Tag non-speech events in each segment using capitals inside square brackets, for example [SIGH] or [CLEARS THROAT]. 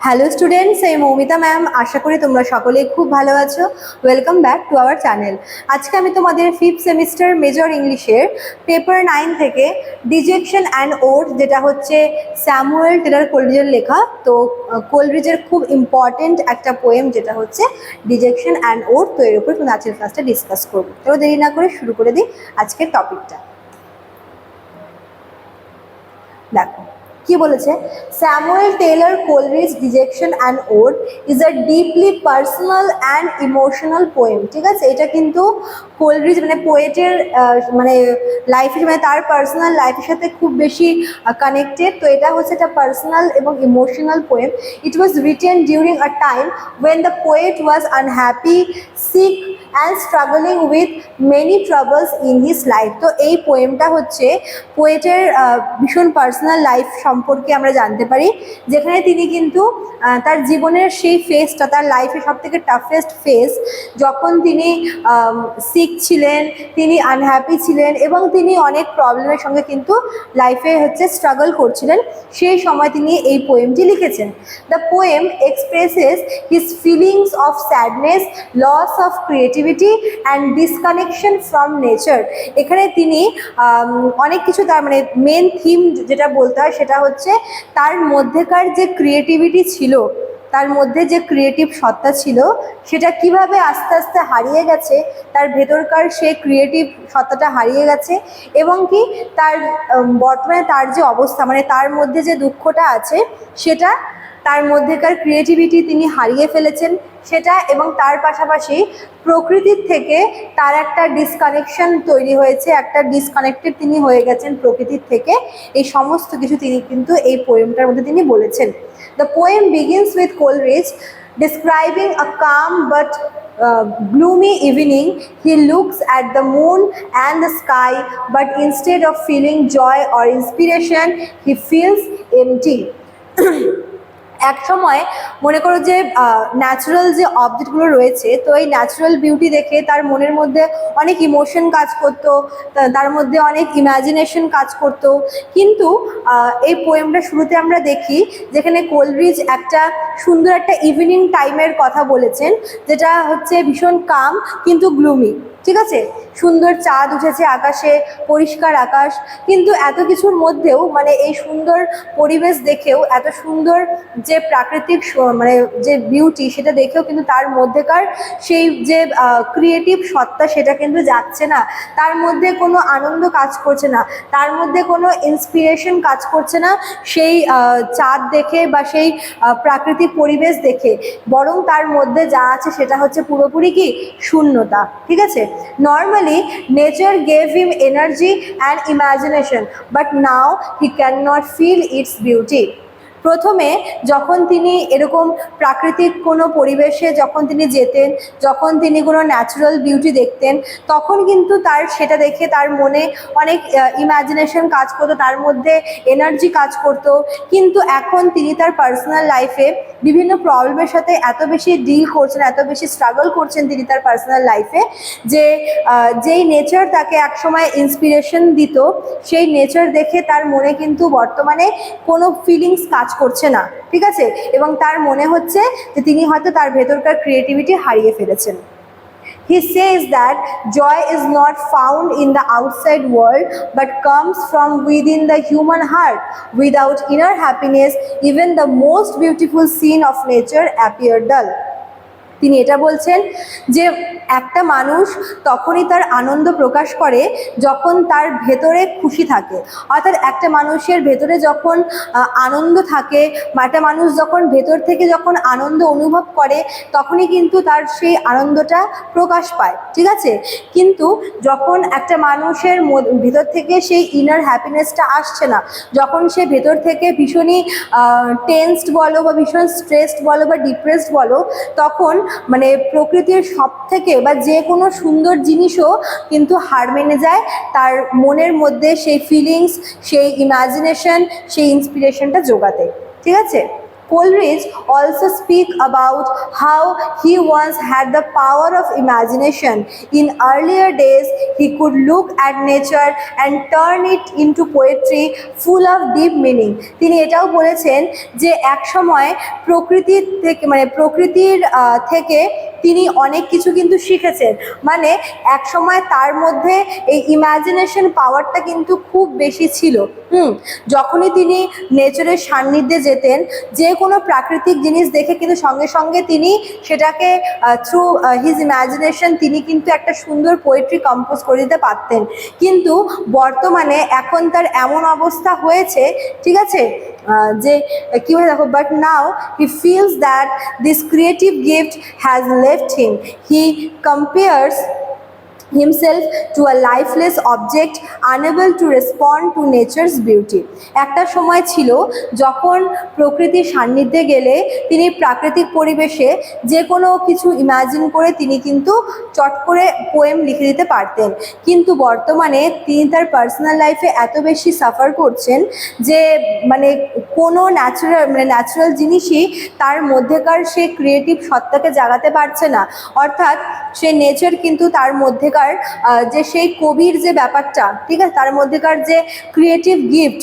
Hello students এই Moumita ma'am আশা করি তোমরা সকলেই খুব ভালো আছো। Welcome back to our channel আজকে আমি তোমাদের ফিফথ সেমিস্টার মেজর ইংলিশের পেপার নাইন থেকে ডিজেকশন অ্যান্ড ওট যেটা হচ্ছে স্যামুয়েল টেলার কোলরিজের লেখা। তো কোলরিজের খুব ইম্পর্টেন্ট একটা পোয়েম যেটা হচ্ছে ডিজেকশন অ্যান্ড ওট তো, এর উপর তুমি আজকের ক্লাসটা ডিসকাস করব। তো, দেরি না করে শুরু করে দিই আজকের টপিকটা দেখো কি বলেছে? Samuel Taylor Coleridge dejection and ode is a deeply personal and emotional poem, ঠিক আছে? এটা কিন্তু কোলরিজ মানে পোয়েটের মানে লাইফের মানে তার পার্সোনাল লাইফের সাথে খুব বেশি কানেক্টেড তো এটা হচ্ছে একটা পার্সোনাল এবং emotional poem it was written during a time when the poet was unhappy sick and struggling with many troubles in his life তো এই পোয়েমটা হচ্ছে পোয়েটের ভীষণ পার্সোনাল লাইফ সম্পর্কে আমরা জানতে পারি, যেখানে তিনি কিন্তু তার জীবনের সেই ফেজটা তার লাইফে সব থেকে টাফেস্ট ফেজ যখন তিনি সিক ছিলেন, তিনি আনহ্যাপি ছিলেন, এবং তিনি অনেক প্রবলেমের সঙ্গে কিন্তু লাইফে হচ্ছে স্ট্রাগল করছিলেন, সেই সময় তিনি এই পোয়েমটি লিখেছেন। The poem expresses his feelings of sadness loss of creativity and disconnection from nature এখানে তিনি অনেক কিছু তার মানে মেন থিম যেটা বলতে হয় সেটা হচ্ছে তার মধ্যেকার যে ক্রিয়েটিভিটি ছিল তার মধ্যে যে ক্রিয়েটিভ সত্তা ছিল, সেটা কীভাবে আস্তে আস্তে হারিয়ে গেছে, তার ভেতরকার সে ক্রিয়েটিভ সত্তাটা হারিয়ে গেছে এবং কি তার বর্তমানে তার যে অবস্থা মানে তার মধ্যে যে দুঃখটা আছে, সেটা তার মধ্যেকার ক্রিয়েটিভিটি তিনি হারিয়ে ফেলেছেন, সেটা এবং তার পাশাপাশি প্রকৃতির থেকে তার একটা ডিসকানেকশন তৈরি হয়েছে, একটা ডিসকানেক্টেড তিনি হয়ে গেছেন প্রকৃতির থেকে। এই সমস্ত কিছু তিনি কিন্তু এই পোয়েমটার মধ্যে তিনি বলেছেন। The poem begins with Coleridge describing a calm but uh, gloomy evening. He looks at the moon and the sky, but instead of feeling joy or inspiration, he feels empty. [CLEARS THROAT] এক সময় মনে করো যে ন্যাচারাল যে অবজেক্টগুলো রয়েছে, তো এই natural beauty দেখে তার মনের মধ্যে অনেক ইমোশন কাজ করতো তার মধ্যে অনেক ইমাজিনেশন কাজ করতো। কিন্তু এই পোয়েমটা শুরুতে আমরা দেখি যেখানে কোলরিজ একটা সুন্দর একটা ইভিনিং টাইমের কথা বলেছেন, যেটা হচ্ছে ভীষণ কাম কিন্তু গ্লুমি ঠিক আছে? সুন্দর চাঁদ উঠেছে আকাশে, পরিষ্কার আকাশ, কিন্তু এত কিছুর মধ্যেও মানে এই সুন্দর পরিবেশ দেখেও এত সুন্দর যে প্রাকৃতিক মানে যে বিউটি সেটা দেখেও কিন্তু তার মধ্যেকার সেই যে ক্রিয়েটিভ সত্তা সেটা কিন্তু যাচ্ছে না। তার মধ্যে কোনো আনন্দ কাজ করছে না। তার মধ্যে কোনো ইন্সপিরেশন কাজ করছে না সেই চাঁদ দেখে বা সেই প্রাকৃতিক পরিবেশ দেখে। বরং তার মধ্যে যা আছে সেটা হচ্ছে পুরোপুরি কি? শূন্যতা। ঠিক আছে? Normally nature gave him energy and imagination but now he can not feel its beauty প্রথমে যখন তিনি এরকম প্রাকৃতিক কোনো পরিবেশে যখন তিনি যেতেন, যখন তিনি কোনো ন্যাচারাল বিউটি দেখতেন, তখন কিন্তু তার সেটা দেখে তার মনে অনেক ইমাজিনেশন কাজ করতো, তার মধ্যে এনার্জি কাজ করতো। কিন্তু এখন তিনি তার পার্সোনাল লাইফে বিভিন্ন প্রবলেমের সাথে এত বেশি ডিল করছেন, এত বেশি স্ট্রাগল করছেন তিনি তার পার্সোনাল লাইফে যে যেই নেচার তাকে একসময় ইন্সপিরেশন দিত, সেই নেচার দেখে তার মনে কিন্তু বর্তমানে কোনো ফিলিংস কাজ করছে না, ঠিক আছে? এবং তার মনে হচ্ছে যে তিনি হয়তো তার ভেতরকার ক্রিয়েটিভিটি হারিয়ে ফেলেছেন। He says that joy is not found in the outside world but comes from within the human heart. Without inner happiness, even the most beautiful scene of nature appear dull. তিনি এটা বলছেন যে একটা মানুষ তখনই তার আনন্দ প্রকাশ করে যখন তার ভেতরে খুশি থাকে। অর্থাৎ একটা মানুষের ভেতরে যখন আনন্দ থাকে বা একটা মানুষ যখন ভেতর থেকে যখন আনন্দ অনুভব করে, তখনই কিন্তু তার সেই আনন্দটা প্রকাশ পায়। ঠিক আছে? কিন্তু যখন একটা মানুষের ভেতর থেকে সেই ইনার হ্যাপিনেসটা আসছে না, যখন সে ভেতর থেকে ভীষণই টেন্সড বলো বা ভীষণ স্ট্রেসড বলো বা ডিপ্রেসড বলো, তখন মানে প্রকৃতির সব থেকে বা যে কোনো সুন্দর জিনিসও কিন্তু হার মেনে যায়। তার মনের মধ্যে সেই ফিলিংস সেই ইমাজিনেশন সেই ইন্সপিরেশনটা জোগাতে। ঠিক আছে? Coleridge also speak about how he once had the power of imagination. In earlier days, he could look at nature and turn it into poetry full of deep meaning. তিনি এটাও বলেছেন যে এক সময় প্রকৃতির থেকে মানে প্রকৃতির থেকে তিনি অনেক কিছু কিন্তু শিখেছেন মানে এক সময় তার মধ্যে এই ইমাজিনেশন পাওয়ারটা কিন্তু খুব বেশি ছিল হুম যখনই তিনি নেচারের সান্নিধ্যে যেতেন যে কোনো প্রাকৃতিক জিনিস দেখে কিন্তু সঙ্গে সঙ্গে তিনি সেটাকে থ্রু হিজ ইম্যাজিনেশন তিনি কিন্তু একটা সুন্দর পোয়েট্রি কম্পোজ করে দিতে পারতেন। কিন্তু বর্তমানে এখন তার এমন অবস্থা হয়েছে, ঠিক আছে? যে, কি বলে দেখো but now he feels that this creative gift has left him he compares himself to a lifeless object unable to respond to nature's beauty একটা সময় ছিল যখন প্রকৃতির সান্নিধ্যে গেলে তিনি প্রাকৃতিক পরিবেশে যে কোনো কিছু ইমাজিন করে তিনি কিন্তু চট করে পোয়েম লিখে দিতে পারতেন। কিন্তু বর্তমানে তিনি তার পার্সোনাল লাইফে এত বেশি সাফার করছেন যে মানে কোনো ন্যাচারাল মানে ন্যাচারাল জিনিসই তার মধ্যেকার সে ক্রিয়েটিভ সত্তাকে জাগাতে পারছে না। অর্থাৎ সে নেচার কিন্তু তার মধ্যেকার আহ, যে সেই কবির যে ব্যাপারটা ঠিক আছে তার মধ্যেকার যে ক্রিয়েটিভ গিফট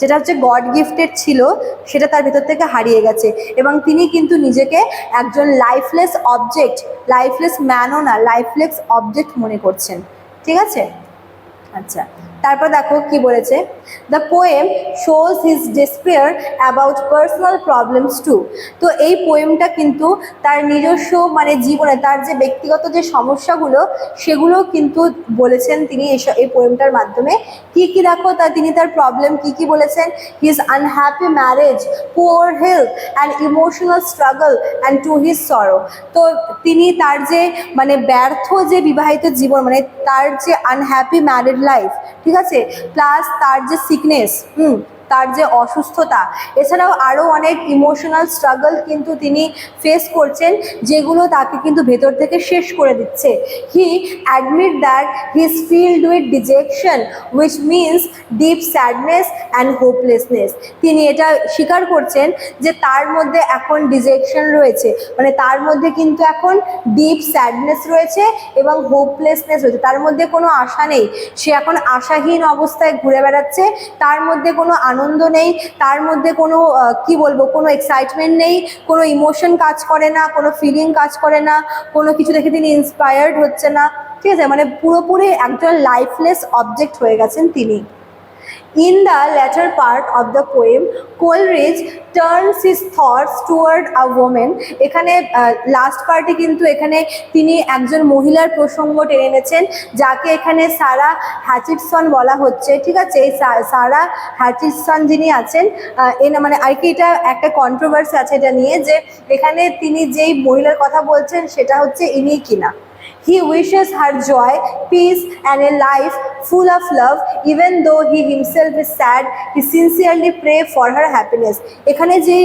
যেটা হচ্ছে গড গিফটেড ছিল সেটা তার ভেতর থেকে হারিয়ে গেছে। এবং তিনি কিন্তু নিজেকে একজন লাইফলেস অবজেক্ট লাইফলেস ম্যানও না লাইফলেস অবজেক্ট মনে করছেন। ঠিক আছে? আচ্ছা। তারপর দেখো কি বলেছে? The poem shows his despair about personal problems too তো এই পোয়েমটা কিন্তু তার নিজস্ব মানে জীবনে, তার যে ব্যক্তিগত যে সমস্যাগুলো সেগুলো কিন্তু বলেছেন তিনি এই পোয়েমটার মাধ্যমে। কি কি দেখো? তা তিনি তার প্রবলেম কি কি বলেছেন? His unhappy marriage poor health and emotional struggle and to his sorrow তো তিনি তার যে মানে ব্যর্থ যে বিবাহিত জীবন মানে তার যে আনহ্যাপি ম্যারিড লাইফ ঠিক আছে? প্লাস তার যে সিকনেস হুম তার যে অসুস্থতা, এছাড়াও আরও অনেক ইমোশনাল স্ট্রাগল কিন্তু তিনি ফেস করছেন, যেগুলো তাকে কিন্তু ভেতর থেকে শেষ করে দিচ্ছে। He admit that he is filled with dejection which means deep sadness and hopelessness তিনি এটা স্বীকার করছেন যে তার মধ্যে এখন ডিজেকশন রয়েছে। মানে তার মধ্যে কিন্তু এখন ডিপ স্যাডনেস রয়েছে এবং হোপলেসনেস রয়েছে। তার মধ্যে কোনো আশা নেই। সে এখন আশাহীন অবস্থায় ঘুরে বেড়াচ্ছে। তার মধ্যে কোনো আনন্দ নেই, তার মধ্যে কোনো কি বলব, কোনো এক্সাইটমেন্ট নেই, কোনো ইমোশন কাজ করে না, কোনো ফিলিং কাজ করে না, কোনো কিছু দেখে তিনি ইন্সপায়ার্ড হচ্ছে না। ঠিক আছে মানে পুরোপুরি একজন লাইফলেস অবজেক্ট হয়ে গেছেন তিনি। In the latter part of the poem, Coleridge turns his thoughts toward a woman. এখানে লাস্ট পার্টে কিন্তু এখানে তিনি একজন মহিলার প্রসঙ্গ টেনে এনেছেন যাকে এখানে সারা হ্যাচিটসন বলা হচ্ছে ঠিক আছে এই সারা হ্যাচিটসন যিনি আছেন আহ, এ না মানে আর কি এটা একটা কন্ট্রোভার্সি আছে এটা নিয়ে যে এখানে তিনি যেই মহিলার কথা বলছেন সেটা হচ্ছে ইনি কিনা He wishes her joy, peace, and a life full of love. Even though he himself is sad, he sincerely pray for her happiness. এখানে যে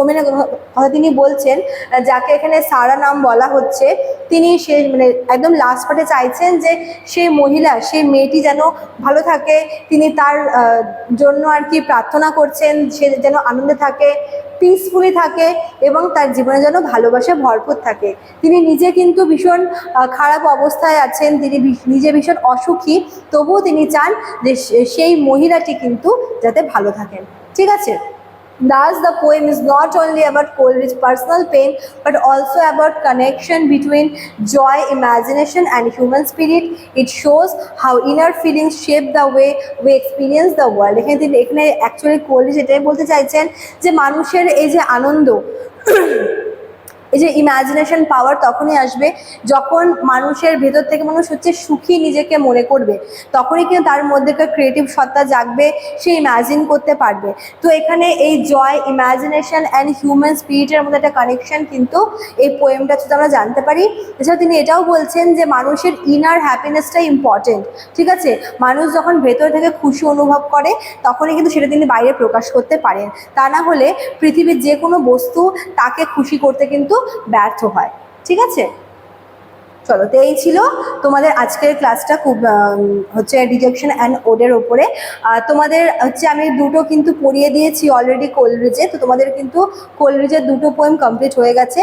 ওমেনের কথা তিনি বলছেন যাকে এখানে সারা নাম বলা হচ্ছে তিনি সে মানে একদম লাস্ট পার্টে চাইছেন যে সেই মহিলা সেই মেয়েটি যেন ভালো থাকে তিনি তার জন্য আর কি প্রার্থনা করছেন সে যেন আনন্দে থাকে পিসফুলি থাকে এবং তার জীবনে যেন ভালোবাসা ভরপুর থাকে। তিনি নিজে কিন্তু ভীষণ খারাপ অবস্থায় আছেন, তিনি নিজে ভীষণ অসুখী, তবুও তিনি চান যে সেই মহিলাটি কিন্তু যাতে ভালো থাকেন। ঠিক আছে? Thus, the poem is not only about Coleridge's personal pain, but also about connection between joy, imagination, and human spirit. It shows how inner feelings shape the way we experience the world. এখানে তিনি এখানে actually Coleridge এটাই বলতে চাইছেন যে মানুষের এই যে আনন্দ এই যে ইমাজিনেশন পাওয়ার তখনই আসবে যখন মানুষের ভেতর থেকে মানুষ হচ্ছে সুখী নিজেকে মনে করবে। তখনই কিন্তু তার মধ্যেকার ক্রিয়েটিভ সত্তা জাগবে, সে ইমাজিন করতে পারবে। তো এখানে এই জয় ইমাজিনেশন অ্যান্ড হিউম্যান স্পিরিটের মধ্যে একটা কানেকশন কিন্তু এই পোয়েমটা যদি আমরা জানতে পারি এছাড়া তিনি এটাও বলছেন যে মানুষের ইনার হ্যাপিনেসটাই ইম্পর্টেন্ট ঠিক আছে? মানুষ যখন ভেতর থেকে খুশি অনুভব করে, তখনই কিন্তু সেটা তিনি বাইরে প্রকাশ করতে পারেন। তা না হলে পৃথিবীর যে কোনো বস্তু তাকে খুশি করতে কিন্তু ব্যর্থ হয়, ঠিক আছে? চলো, তো এই ছিল তোমাদের আজকের ক্লাসটা খুব হচ্ছে ডিজেকশন অ্যান্ড ওডের ওপরে তোমাদের হচ্ছে আমি দুটো কিন্তু পড়িয়ে দিয়েছি অলরেডি কোলরিজে তো তোমাদের কিন্তু কোলরিজের দুটো পোয়েম কমপ্লিট হয়ে গেছে।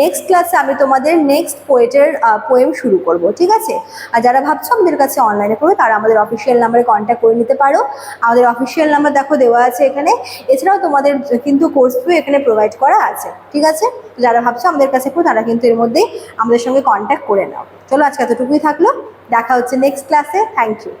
নেক্সট ক্লাসে আমি তোমাদের নেক্সট পোয়েটের পোয়েম শুরু করব, ঠিক আছে? আর যারা ভাবছ আমাদের কাছে অনলাইনে পড়বে, তারা আমাদের অফিসিয়াল নাম্বারে কন্ট্যাক্ট করে নিতে পারো। আমাদের অফিসিয়াল নাম্বার দেখো দেওয়া আছে এখানে। এছাড়াও তোমাদের কিন্তু কোর্স ফি এখানে প্রোভাইড করা আছে, ঠিক আছে? যারা ভাবছ আমাদের কাছে একটু তারা কিন্তু এর মধ্যেই আমাদের সঙ্গে কন্ট্যাক্ট করে নাও। চলো আজকে এতটুকুই থাকল। দেখা হচ্ছে নেক্সট ক্লাসে থ্যাংক ইউ